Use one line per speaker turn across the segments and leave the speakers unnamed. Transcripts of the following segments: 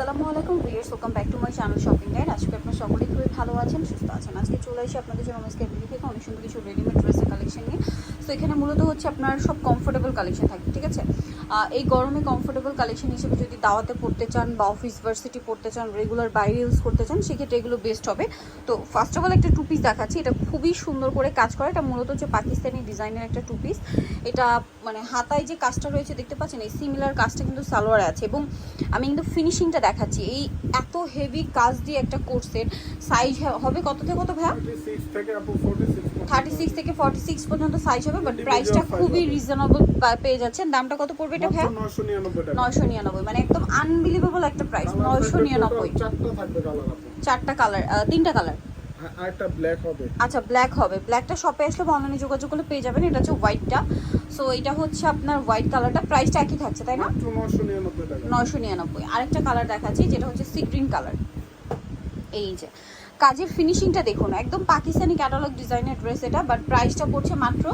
আসসালামু আলাইকুম viewers welcome back to my channel shopping guide আজকে আপনারা সকলেই খুবই ভালো আছেন, সুস্থ আছেন। আজকে চলে এসে আপনাদের জন্য মিস ক্যাবিলি থেকে অনেক সুন্দর কিছু রেডিমেড ড্রেসের কালেকশন নিয়ে। তো এখানে মূলত হচ্ছে আপনার সব কমফোর্টেবল কালেকশন থাকবে ঠিক আছে? এই গরমে কমফোর্টেবল কালেকশন হিসেবে যদি দাওয়াতে পড়তে চান বা অফিস ভার্সিটি পড়তে চান রেগুলার বাইরে ইউজ করতে চান, সেক্ষেত্রে এগুলো বেস্ট হবে। তো ফার্স্ট অফ অল একটা টু পিস দেখাচ্ছি। এটা খুবই সুন্দর করে কাজ করে। এটা মূলত হচ্ছে পাকিস্তানি ডিজাইনের একটা টু পিস এটা মানে হাতায় যে কাজটা রয়েছে, দেখতে পাচ্ছেন? এই সিমিলার কাজটা কিন্তু সালোয়ারে আছে এবং আমি কিন্তু ফিনিশিংটা দেখাচ্ছি। এই এত হেভি কাজ দিয়ে একটা কোর্সের সাইজ হবে কত থেকে কত ভাইয়া?
36 থেকে আপু 46
থার্টি সিক্স থেকে ফর্টি সিক্স পর্যন্ত সাইজ হবে বাট প্রাইসটা খুবই। রিজনেবল পেয়ে যাচ্ছেন। দামটা কত পড়বে এটা ভাইয়া?
999
নয়শো নিরানব্বই। মানে একদম আনবিলিভেবল একটা প্রাইস নয়শো নিরানব্বই।
চারটা কালার
তিনটা কালার।
আরেকটা ব্ল্যাক হবে।
আচ্ছা ব্ল্যাক হবে। ব্ল্যাকটা শপে আসলে বা অনলাইনে যোগাযোগ করলে পেয়ে যাবেন। এটা হচ্ছে হোয়াইটটা সো এটা হচ্ছে আপনার হোয়াইট কালারটা প্রাইসটা একই থাকছে তাই না?
মাত্র 999 টাকা।
নয়শো নিরানব্বই। আরেকটা কালার দেখাচ্ছি যেটা হচ্ছে সি গ্রিন কালার এই যে। কাজের ফিনিশিংটা দেখুন। একদম পাকিস্তানি ক্যাটালগ ডিজাইনের ড্রেস এটা বাট প্রাইসটা পড়ছে মাত্র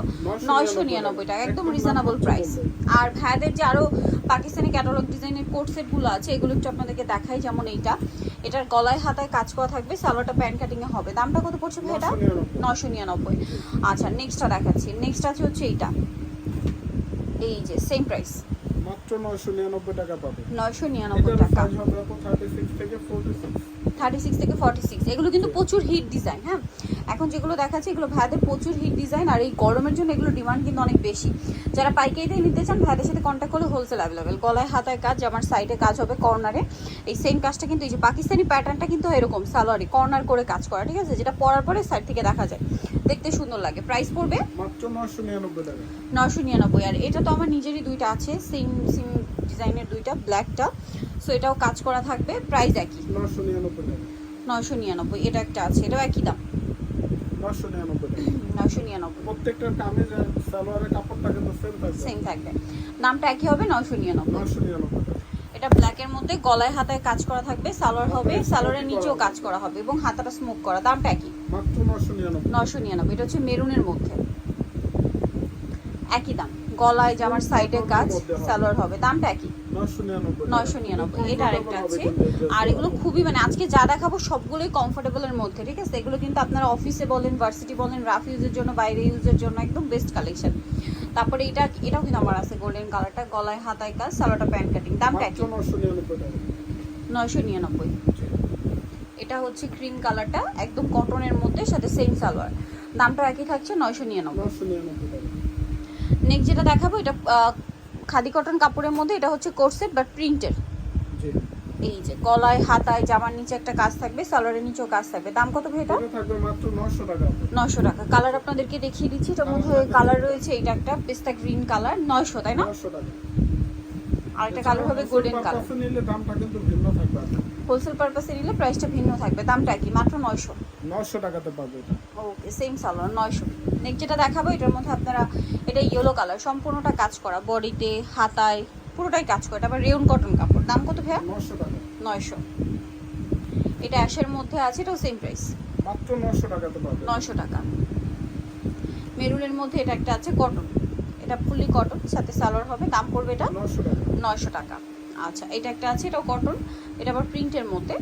নয়শো নিরানব্বই টাকা একদম রিজনেবল প্রাইস আর ভ্যাদের যে আরও পাকিস্তানি ক্যাটালগ ডিজাইনের কোট সেটগুলো আছে এগুলো একটু আপনাদেরকে দেখাই যেমন এইটা। এটার গলায় হাতায় কাজ করা থাকবে সালোয়ারটা প্যান্ট কাটিংয়ে হবে। দামটা কত পড়ছে ভাই এটা
999
নশো নিরানব্বই। আচ্ছা নেক্সটটা দেখাচ্ছি। নেক্সট আছে হচ্ছে এইটা। এই যে সেম প্রাইস
মাত্র 999 টাকা পাবে।
নয়শো নিরানব্বই
এটার
টাকা।
এটা হবে আপু 36 থেকে 46
থার্টি সিক্স থেকে ফর্টি সিক্স এগুলো কিন্তু প্রচুর হিট ডিজাইন হ্যাঁ? এখন যেগুলো দেখাচ্ছে এগুলো ভাইদের প্রচুর হিট ডিজাইন আর এই গরমের জন্য এগুলো ডিমান্ড কিন্তু অনেক বেশি। যারা পাইকারিতে নিতে চান ভাইদের সাথে কন্ট্যাক্ট করলে হোলসেল অ্যাভেলেবেল গলায় হাতায় কাজ আমার সাইডে কাজ হবে কর্নারে এই সেম কাজটা কিন্তু এই যে পাকিস্তানি প্যাটার্নটা কিন্তু এরকম সালোয়ারি কর্নার করে কাজ করা ঠিক আছে? যেটা পরার পরে সাইড থেকে দেখা যায়। দেখতে সুন্দর লাগে। প্রাইস পড়বে
মাত্র 999 টাকা।
নশো নিরানব্বই। আর এটা তো আমার নিজেরই দুইটা আছে সেম সেম ডিজাইনের দুইটা ব্ল্যাকটা সো এটাও কাজ করা থাকবে। প্রাইস একই।
999 টাকা।
নয়শো নিরানব্বই এটা একটা আছে এটাও একই দাম।
999 টাকা।
নয়শো নিরানব্বই।
প্রত্যেকটার কামিজ সালোয়ারের কাপড়টা কিন্তু সেম থাকবে।
সেম থাকবে। নামটা একই হবে নয়শো নিরানব্বই।
999 টাকা।
এটা ব্ল্যাকের মধ্যে গলায় হাতায় কাজ করা থাকবে সালোয়ার হবে সালোয়ারের নিচেও কাজ করা হবে এবং হাতাটা স্মোক করা দামটা একই।
মাত্র 999
নয়শো নিরানব্বই এটা হচ্ছে মেরুনের মধ্যে। একই দাম। গলায় জামার সাইডে কাজ সালোয়ার হবে দামটা একই।
999
নয়শো নিরানব্বই। এটা আরেকটা আছে। আর এগুলো খুবই মানে আজকে যা দেখাবো সবগুলোই কমফোর্টেবলের মধ্যে ঠিক আছে? এগুলো কিন্তু আপনারা অফিসে বলেন ভার্সিটি বলেন রাফ ইউজের জন্য বাইরে ইউজের জন্য একদম বেস্ট কালেকশন তারপরে এটা এটাও কিন্তু আমার আছে গোল্ডেন কালারটা গলায় হাতায় কাজ সালোয়ারটা প্যান্ট কাটিং দামটা একই।
999
নয়শো নিরানব্বই। এটা হচ্ছে ক্রিম কালারটা একদম কটনের মধ্যে সাথে সেম সালোয়ার। দামটা একই থাকছে নয়শো নিরানব্বই।
999 টাকা।
নেক্সট যেটা দেখাবো এটা খাদি কটন কাপড়ের মধ্যে এটা হচ্ছে কোর্সেট বাট প্রিন্টের এই যে গলায় হাতায় জামার নিচে একটা কাজ থাকবে সালোয়ারের নিচেও কাজ থাকবে। দাম কত ভাই এটা?
এটা থাকবে মাত্র 900 টাকা।
নয়শো টাকা। কালার আপনাদেরকে দেখিয়ে দিচ্ছি এটার মধ্যে কালার রয়েছে এটা একটা পেস্তা গ্রিন কালার নয়শো তাই না?
900 টাকা।
আর একটা কালার হবে গোল্ডেন কালার
পারপাসে নিলে দামটা কিন্তু ভিন্ন থাকবে
হোলসেল পারপাসে নিলে প্রাইসটা ভিন্ন থাকবে। দামটা কি? মাত্র নয়শো।
900 টাকাতে পাবে
ওকে সেম সালোয়ার নয়শো। নেক্সট যেটা দেখাবো এটার মধ্যে আপনারা এটা ইয়েলো কালার সম্পূর্ণটা কাজ করা বডিতে হাতায় পুরোটাই কাজ করা। এটা আবার রেউন কটন কাপড়। দাম কত ভাইয়া?
900 টাকা।
নয়শো। এটা অ্যাশের মধ্যে আছে এটাও সেম প্রাইস
মাত্র 900 টাকাতে পাবে
নয়শো টাকা। মেরুনের মধ্যে এটা একটা আছে কটন এটা ফুললি কটন সাথে সালোয়ার হবে। দাম পড়বে এটা
900 টাকা।
নয়শো টাকা। আচ্ছা এটা একটা আছে এটাও কটন এটা আবার প্রিন্টের মধ্যে।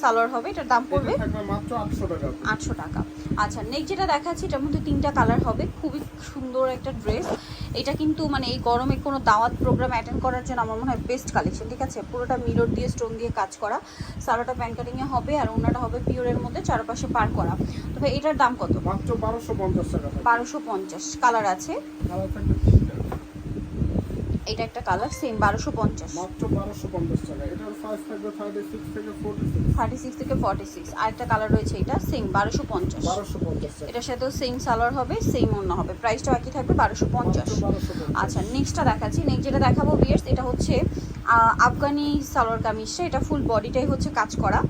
সালোয়ার হবে এটার দাম পড়বে
মাত্র 800 টাকা।
আটশো টাকা। আচ্ছা নেক্সট যেটা দেখাচ্ছি এটার মধ্যে তিনটা কালার হবে খুবই সুন্দর একটা ড্রেস এটা কিন্তু মানে এই গরমে কোনো দাওয়াত প্রোগ্রাম অ্যাটেন্ড করার জন্য আমার মনে হয় বেস্ট কালেকশন ঠিক আছে? পুরোটা মিরর দিয়ে স্টোন দিয়ে কাজ করা। সালোটা প্যান কাটিংয়ে হবে আর ওনাটা হবে পিওরের মধ্যে চারপাশে পার করা। তবে এটার দাম কত?
মাত্র 1250 টাকা থাকবে।
বারোশো পঞ্চাশ কালার আছে।
কালার থাকবে তিনটা।
এটা একটা কালার সেম বারোশো পঞ্চাশ।
মাত্র 1250 টাকা। এটার সাইজ থাকবে 36 থেকে 46
থার্টি সিক্স থেকে ফর্টি সিক্স আরেকটা কালার রয়েছে এটা সেম বারোশো পঞ্চাশ।
1250 টাকা।
এটার সাথেও সেম সালোয়ার হবে সেম অন্য হবে। প্রাইসটাও একই থাকবে বারোশো পঞ্চাশ।
মাত্র 1250
আচ্ছা নেক্সটটা দেখাচ্ছি। নেক্সট যেটা দেখাবো বিয়ার্স এটা হচ্ছে আফগানি সালোয়ার কামিজটা। এটা ফুল বডিটাই হচ্ছে কাজ করা।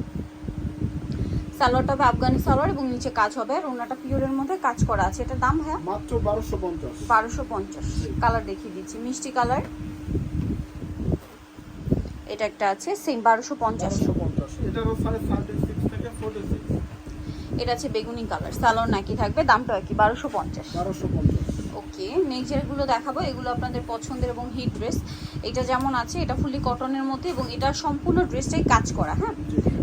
সালোয়ারটা হবে আফগানি সালোয়ার এবং নিচে কাজ হবে। আর ওনাটা পিওরের মধ্যে কাজ করা আছে। এটার দাম হ্যাঁ
মাত্র 1250
বারোশো পঞ্চাশ। কালার দেখিয়ে দিচ্ছি। মিষ্টি কালার। এটা একটা আছে সেম বারোশো পঞ্চাশ।
1250 এটারও সাইজ 36 থেকে 46
এটা আছে বেগুনি কালার। সালোয়ার নাকি থাকবে দামটা একই বারোশো পঞ্চাশ।
1250
ওকে নেক্সটগুলো দেখাবো। এগুলো আপনাদের পছন্দের এবং হিট ড্রেস। এটা যেমন আছে এটা ফুলি কটনের মধ্যে এবং এটা সম্পূর্ণ ড্রেসটাই কাজ করা হ্যাঁ?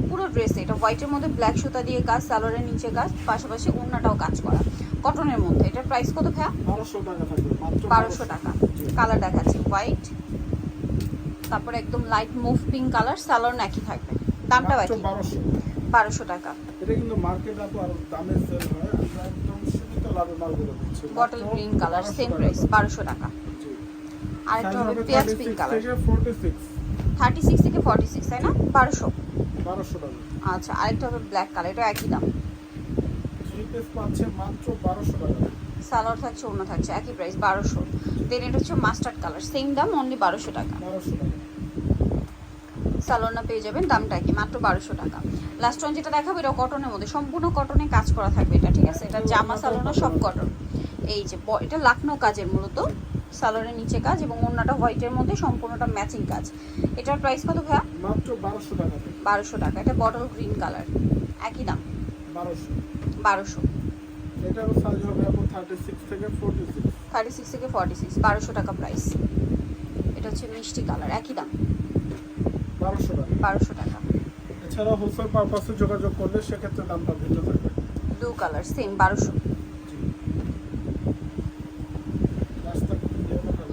পুরো ড্রেস এটা হোয়াইটের মধ্যে ব্ল্যাক সুতা দিয়ে কাজ সালোয়ারের নিচে কাজ পাশাপাশি ওড়নাটাও কাজ করা। কটনের মধ্যে এটার প্রাইস কত ভাইয়া?
বারোশো টাকা থাকবে
বারোশো টাকা। কালার দেখাচ্ছি হোয়াইট তারপরে একদম light mauve pink colour salwar একই থাকবে। দামটা বাকি
বারোশো।
বারোশো টাকা।
এটা কিন্তু মার্কেট দামে সেল হয়
bottle green colour same price বারোশো টাকা।
জি।
আরেকটা হবে পেঁয়াজ পিঙ্ক কালার থার্টি সিক্স থেকে ফর্টি সিক্স তাই না? বারোশো।
1200 টাকা।
আচ্ছা আরেকটা হবে ব্ল্যাক কালার এটা একই দাম।
থ্রি পিস পাচ্ছে মাত্র 1200 টাকা।
সালোয়ার থাকছে অন্য থাকছে একই প্রাইস বারোশো। দেন এটা হচ্ছে মাস্টার্ড কালার সেম দাম অনলি বারোশো টাকা।
1200 টাকা।
সালোয়ারটা পেয়ে যাবেন দামটা কি মাত্র বারোশো টাকা। লাস্ট ওয়ান যেটা দেখাবো এটা কটনের মধ্যে। সম্পূর্ণ কটনে কাজ করা থাকবে এটা ঠিক আছে? এটা জামা সালোনা সব কটন এই যে এটা লাখনো কাজের মূলত। সালোয়ারের নিচে কাজ এবং অন্যটা হোয়াইটের মধ্যে সম্পূর্ণটা ম্যাচিং কাজ। এটার প্রাইস কত ভাইয়া?
মাত্র 1200 টাকা
বারোশো টাকা। এটা বটল গ্রিন কালার একই দাম?
1200
বারোশো।
এটারও সাইজ হবে আপু 36 থেকে 46
থার্টি সিক্স থেকে ফর্টি সিক্স বারোশো টাকা প্রাইস এটা হচ্ছে মিষ্টি কালার একই দাম?
1200 টাকা
বারোশো টাকা।
এছাড়া হোলসেল পারপাসে যোগাযোগ করলে সেক্ষেত্রে দামটা ভিন্ন থাকবে।
ব্লু কালার সেম বারোশো।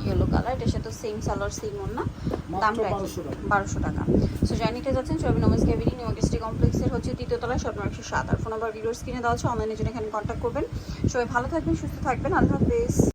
ইয়েলো কালার এটার সাথে সেম সালোয়ার সেম ওর না
মাত্র
দামটা
1200
বারোশো টাকা। সো নিতে যাচ্ছেন চবি নমেজ ক্যাবিনি নিউ ডিস্ট্রিক্ট কমপ্লেক্সের হচ্ছে তৃতীয় তলায় শপ একশো সাত। আর ফোন নাম্বার স্ক্রিনে দেওয়া আছে জন্য এখানে কন্ট্যাক্ট করবেন। সবাই ভালো থাকবেন সুস্থ থাকবেন। আল্লাহ হাফেজ।